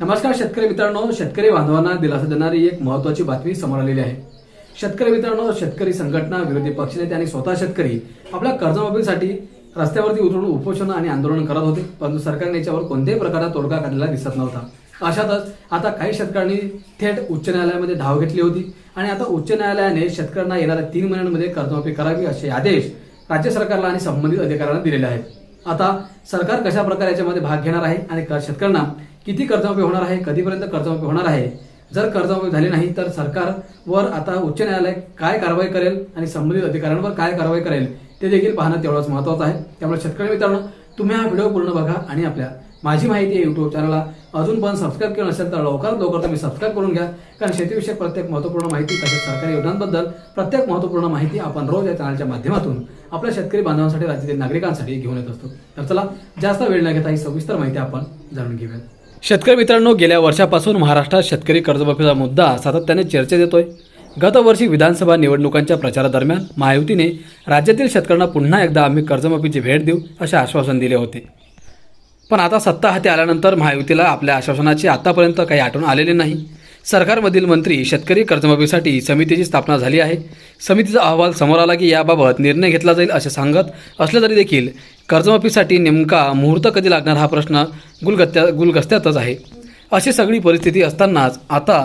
नमस्कार शेतकरी मित्रांनो शेतकरी बांधवांना दिलासा देणारी एक महत्वाची बातमी समोर आलेली आहे. शेतकरी मित्रांनो शेतकरी संघटना विरोधी पक्षनेते आणि स्वतः शेतकरी आपल्या कर्जमाफीसाठी रस्त्यावरती उतरून उपोषण आणि आंदोलन करत होते परंतु सरकारने याच्यावर कोणत्याही प्रकारचा तोडगा काढलेला दिसत नव्हता. अशातच आता काही शेतकऱ्यांनी थेट उच्च न्यायालयामध्ये धाव घेतली होती आणि आता उच्च न्यायालयाने शेतकऱ्यांना येणाऱ्या तीन महिन्यांमध्ये कर्जमाफी करावी असे आदेश राज्य सरकारला आणि संबंधित अधिकाऱ्यांना दिलेले आहेत. आता सरकार कशा प्रकारे याच्यामध्ये भाग घेणार आहे आणि शेतकऱ्यांना किती कर्जमाफी होणार आहे कधीपर्यंत कर्जमाफी होणार आहे? जर कर्जमाफी झाली नाही तर सरकारवर आता उच्च न्यायालय काय कारवाई करेल आणि संबंधित अधिकाऱ्यांवर काय कारवाई करेल ते देखील पाहणं तेवढंच महत्वाचं आहे. त्यामुळे शेतकरी मित्रांनो तुम्ही हा व्हिडिओ पूर्ण बघा आणि आपल्या माझी माहिती आहे युट्यूब चॅनलला अजून पण सबस्क्राईब केलं नसेल तर लवकरात लवकर तुम्ही सबस्क्राईब करून घ्या कारण शेतीविषयक प्रत्येक महत्त्वपूर्ण माहिती तसेच सरकारी योजनांबद्दल प्रत्येक महत्त्वपूर्ण माहिती आपण रोज या चॅनलच्या माध्यमातून आपल्या शेतकरी बांधवांसाठी राज्यातील नागरिकांसाठी घेऊन येत असतो. तर चला जास्त वेळ न घेता ही सविस्तर माहिती आपण जाणून घेऊया शेतकरी मित्रांनो गेल्या वर्षापासून महाराष्ट्रात शेतकरी कर्जमाफीचा मुद्दा सातत्याने चर्चेत येतोय. आहे गतवर्षी विधानसभा निवडणुकांच्या प्रचारादरम्यान महायुतीने राज्यातील शेतकऱ्यांना पुन्हा एकदा आम्ही कर्जमाफीची भेट देऊ असे आश्वासन दिले होते. पण आता सत्ता हाती आल्यानंतर महायुतीला आपल्या आश्वासनाची आतापर्यंत काही आठवण आलेले नाही. सरकारमधील मंत्री शेतकरी कर्जमाफीसाठी समितीची स्थापना झाली आहे. समितीचा अहवाल समोर आला की याबाबत निर्णय घेतला जाईल असे सांगत असले तरी देखील कर्जमाफीसाठी नेमका मुहूर्त कधी लागणार हा प्रश्न गुलगत्या गुलगस्त्यातच आहे. अशी सगळी परिस्थिती असतानाच आता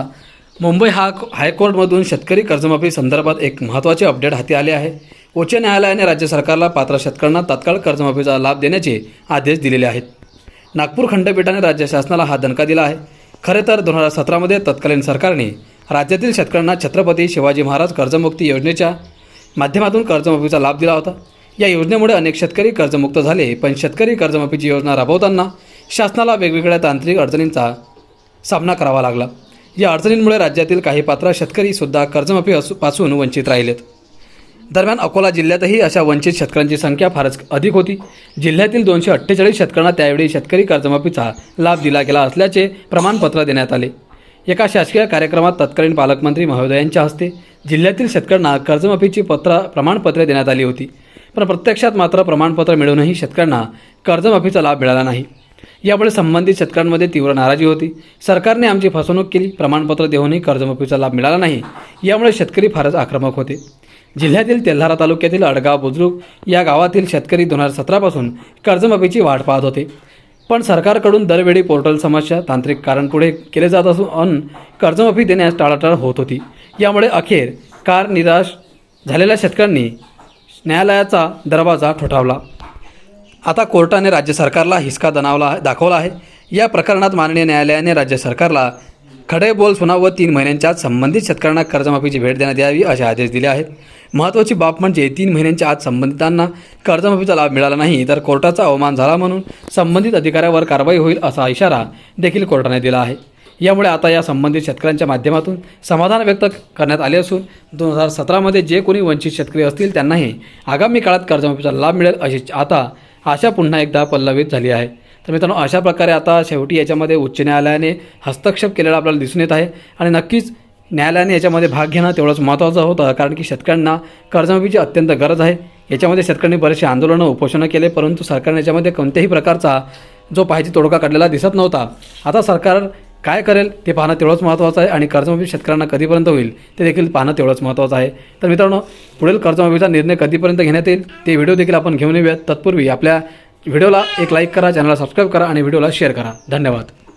मुंबई हा हायकोर्टमधून शेतकरी कर्जमाफी संदर्भात एक महत्त्वाचे अपडेट हाती आले आहे. उच्च न्यायालयाने राज्य सरकारला पात्र शेतकऱ्यांना तात्काळ कर्जमाफीचा लाभ देण्याचे आदेश दिलेले आहेत. नागपूर खंडपीठाने राज्य शासनाला हा दणका दिला आहे. खरे तर दोन हजार सतरामध्ये तत्कालीन सरकारने राज्यातील शेतकऱ्यांना छत्रपती शिवाजी महाराज कर्जमुक्ती योजनेच्या माध्यमातून कर्जमाफीचा लाभ दिला होता. या योजनेमुळे अनेक शेतकरी कर्जमुक्त झाले पण शेतकरी कर्जमाफीची योजना राबवताना शासनाला वेगवेगळ्या तांत्रिक अडचणींचा सामना करावा लागला. या अडचणींमुळे राज्यातील काही पात्र शेतकरीसुद्धा कर्जमाफी असू पासून वंचित राहिलेत. दरम्यान अकोला जिल्ह्यातही अशा वंचित शेतकऱ्यांची संख्या फारच अधिक होती. जिल्ह्यातील दोनशे अठ्ठेचाळीस शेतकऱ्यांना त्यावेळी शेतकरी कर्जमाफीचा लाभ दिला गेला असल्याचे प्रमाणपत्र देण्यात आले. एका शासकीय कार्यक्रमात तत्कालीन पालकमंत्री महोदयांच्या हस्ते जिल्ह्यातील शेतकऱ्यांना कर्जमाफीची पत्र प्रमाणपत्रे देण्यात आली होती. पण प्रत्यक्षात मात्र प्रमाणपत्र मिळूनही शेतकऱ्यांना कर्जमाफीचा लाभ मिळाला नाही. यामुळे संबंधित शेतकऱ्यांमध्ये तीव्र नाराजी होती. सरकारने आमची फसवणूक केली. प्रमाणपत्र देऊनही कर्जमाफीचा लाभ मिळाला नाही. यामुळे शेतकरी फारच आक्रमक होते. जिल्ह्यातील तेल्हारा तालुक्यातील अडगाव बुजुर्ग या गावातील शेतकरी दोन हजार सतरापासून कर्जमाफीची वाट पाहत होते. पण सरकारकडून दरवेळी पोर्टल समस्या तांत्रिक कारण पुढे केले जात असून अन कर्जमाफी देण्यास टाळाटाळ होत होती. यामुळे अखेर कार निराश झालेल्या शेतकऱ्यांनी न्यायालयाचा दरवाजा ठोठावला. आता कोर्टाने राज्य सरकारला हिसका दनावला दाखवला आहे. या प्रकरणात माननीय न्यायालयाने राज्य सरकारला खडे बोल व तीन महिन्यांच्या आत संबंधित शेतकऱ्यांना कर्जमाफीची भेट देण्यात यावी असे आदेश दिले आहेत. महत्त्वाची बाब म्हणजे तीन महिन्यांच्या आत संबंधितांना कर्जमाफीचा लाभ मिळाला नाही तर कोर्टाचा अवमान झाला म्हणून संबंधित अधिकाऱ्यावर कारवाई होईल असा इशारा देखील कोर्टाने दिला आहे. यामुळे आता या संबंधित शेतकऱ्यांच्या माध्यमातून समाधान व्यक्त करण्यात आले असून दोन हजार सतरामध्ये जे कोणी वंचित शेतकरी असतील त्यांनाही आगामी काळात कर्जमाफीचा लाभ मिळेल अशी आता आशा पुन्हा एकदा पल्लवित झाली आहे. तर मित्रांनो अशा प्रकारे आता शेवटी याच्यामध्ये उच्च न्यायालयाने हस्तक्षेप केलेला आपल्याला दिसून येत आहे आणि नक्कीच न्यायालयाने याच्यामध्ये भाग घेणं तेवढंच महत्त्वाचं होतं कारण की शेतकऱ्यांना कर्जमाफीची अत्यंत गरज आहे. याच्यामध्ये शेतकऱ्यांनी बरेचसे आंदोलनं उपोषणं केले परंतु सरकारने याच्यामध्ये कोणत्याही प्रकारचा जो पाहिजे तोडगा काढलेला दिसत नव्हता. आता सरकार काय करेल ते पाहणं तेवढंच महत्त्वाचं आहे आणि कर्जमाफी शेतकऱ्यांना कधीपर्यंत होईल ते देखील पाहणं तेवढंच महत्त्वाचं आहे. तर मित्रांनो पुढील कर्जमाफीचा निर्णय कधीपर्यंत घेण्यात येईल ते व्हिडिओ देखील आपण घेऊन येऊयात. तत्पूर्वी आपल्या व्हिडिओला एक लाईक करा चॅनलला सबस्क्राईब करा आणि व्हिडिओला शेअर करा. धन्यवाद.